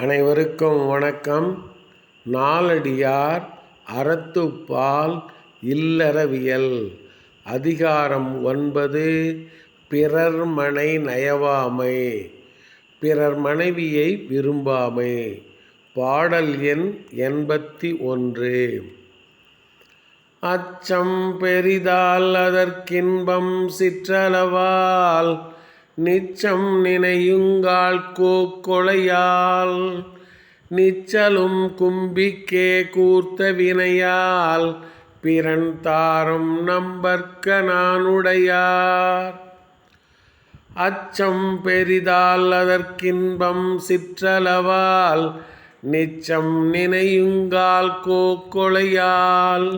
அனைவருக்கும் வணக்கம். நாலடியார் அறத்துப்பால் இல்லறவியல். அதிகாரம் ஒன்பது பிறர் மனை நயவாமை. பிறர் மனைவியை விரும்பாமை. பாடல் எண் எண்பத்தி ஒன்று. அச்சம் பெரிதால் அதற்கின்பம் சிற்றளவால் நிச்சம் நினையுங்கால் கோக்கொலையால் நிச்சலும் கும்பிக்கே கூர்த்த வினையால் பிறன் தாரம் நம்பற்க நானுடையார். அச்சம் பெரிதால் அதற்கின்பம் சிற்றளவால் நிச்சம் நினையுங்கால் கோக்கொலையால்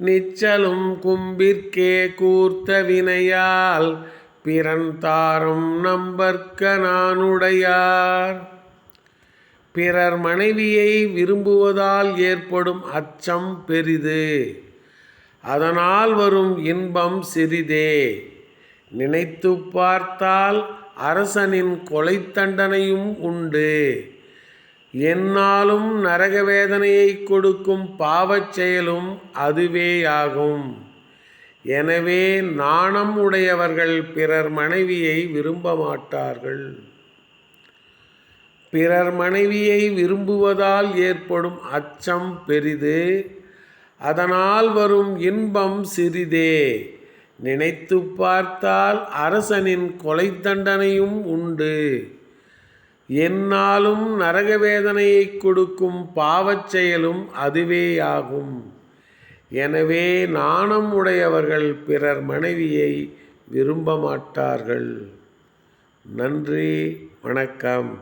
நிச்சலும் கும்பிற்கே கூர்த்த வினையால் பிறந்தாரும் நம்பற்க நானுடையார். பிறர் மனைவியை விரும்புவதால் ஏற்படும் அச்சம் பெரிது. அதனால் வரும் இன்பம் சிறிதே. நினைத்து பார்த்தால் அரசனின் கொலை தண்டனையும் உண்டு. என்னாலும் நரக வேதனையை கொடுக்கும் பாவச் செயலும் அதுவேயாகும். எனவே நாணம் உடையவர்கள் பிறர் மனைவியை விரும்ப மாட்டார்கள் பிறர் மனைவியை விரும்புவதால் ஏற்படும் அச்சம் பெரிது. அதனால் வரும் இன்பம் சிறிதே. நினைத்து பார்த்தால் அரசனின் கொலை தண்டனையும் உண்டு. என்னாலும் நரக வேதனையை கொடுக்கும் பாவச் செயலும் அதுவேயாகும். எனவே நாணம் உடையவர்கள் பிறர் மனைவியை விரும்ப மாட்டார்கள் நன்றி வணக்கம்.